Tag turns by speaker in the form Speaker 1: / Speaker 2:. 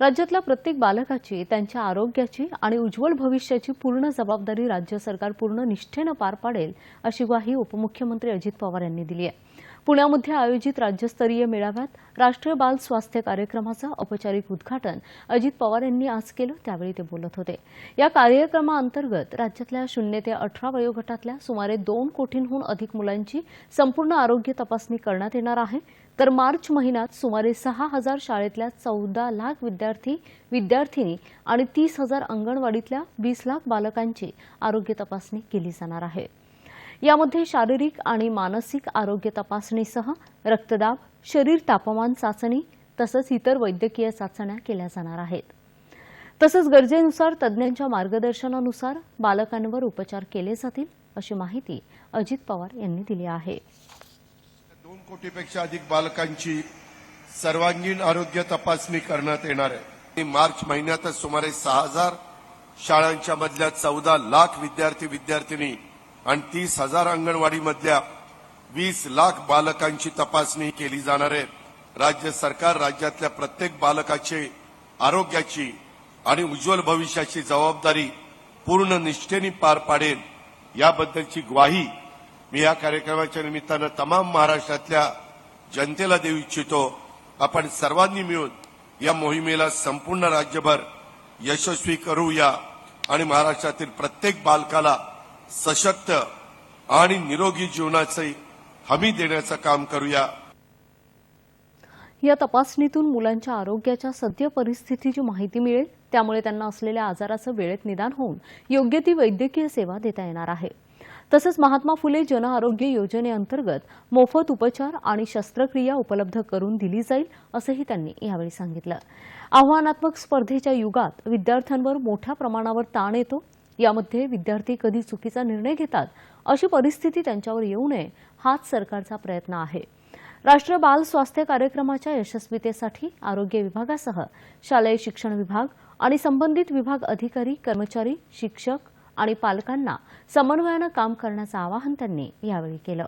Speaker 1: राज्यातल्या प्रत्येक बालकाची त्यांच्या आरोग्याची आणि उज्ज्वल भविष्याची पूर्ण जबाबदारी राज्य सरकार पूर्ण निष्ठेनं पार पाडेल अशी ग्वाही उपमुख्यमंत्री अजित पवार यांनी दिली आहे. पुण्यामध्ये आयोजित राज्यस्तरीय मेळाव्यात राष्ट्रीय बाल स्वास्थ्य कार्यक्रमाचं औपचारिक उद्घाटन अजित पवार यांनी आज केलं त्यावेळी ते बोलत होते. या कार्यक्रमाअंतर्गत राज्यातल्या शून्य ते अठरा वयोगटातल्या सुमारे दोन कोटींहून अधिक मुलांची संपूर्ण आरोग्य तपासणी करण्यात येणार आहे. तर मार्च महिन्यात सुमारे सहा हजार शाळेतल्या चौदा लाख विद्यार्थी विद्यार्थिनी आणि तीस हजार अंगणवाडीतल्या वीस लाख बालकांची आरोग्य तपासणी केली जाणार आहे. यामध्ये शारीरिक आणि मानसिक आरोग्य तपासणीसह रक्तदाब शरीर तापमान चाचणी तसंच इतर वैद्यकीय चाचण्या केल्या जाणार आहेत. तसंच गरजेनुसार तज्ज्ञांच्या मार्गदर्शनानुसार बालकांवर उपचार केले जातील अशी माहिती अजित पवार यांनी दिली आहे.
Speaker 2: दोन कोटीपेक्षा अधिक बालकांची सर्वांगीण आरोग्य तपासणी करण्यात येणार आहे. मार्च महिन्यातच सुमारे सहा हजार शाळांच्या मधल्या चौदा लाख विद्यार्थी विद्यार्थिनी आणि तीस हजार अंगणवाडीमधल्या वीस लाख बालकांची तपासणी केली जाणार आहे. राज्य सरकार राज्यातल्या प्रत्येक बालकाचे आरोग्याची आणि उज्ज्वल भविष्याची जबाबदारी पूर्ण निष्ठेने पार पाडेल याबद्दलची ग्वाही मी या कार्यक्रमाच्या निमित्तानं तमाम महाराष्ट्रातल्या जनतेला देऊ इच्छितो. आपण सर्वांनी मिळून या मोहिमेला संपूर्ण राज्यभर यशस्वी करूया आणि महाराष्ट्रातील प्रत्येक बालकाला सशक्त आणि निरोगी जीवनाची हमी देण्याचं काम करूया.
Speaker 1: या तपासणीतून मुलांच्या आरोग्याच्या सद्य परिस्थितीची माहिती मिळेल. त्यामुळे त्यांना असलेल्या आजाराचं वेळेत निदान होऊन योग्य ती वैद्यकीय सेवा देता येणार आहे. तसंच महात्मा फुले जन आरोग्य योजनेअंतर्गत मोफत उपचार आणि शस्त्रक्रिया उपलब्ध करून दिली जाईल असंही त्यांनी यावेळी सांगितलं. आव्हानात्मक स्पर्धेच्या युगात विद्यार्थ्यांवर मोठ्या प्रमाणावर ताण येतो. यामध्ये विद्यार्थी कधी चुकीचा निर्णय घेतात अशी परिस्थिती त्यांच्यावर येऊ नये हाच सरकारचा प्रयत्न आहे. राष्ट्रीय बाल स्वास्थ्य कार्यक्रमाच्या यशस्वीतेसाठी आरोग्य विभागासह शालेय शिक्षण विभाग आणि संबंधित विभाग अधिकारी कर्मचारी शिक्षक आणि पालकांना समन्वयानं काम करण्याचं आवाहन त्यांनी यावेळी केलं.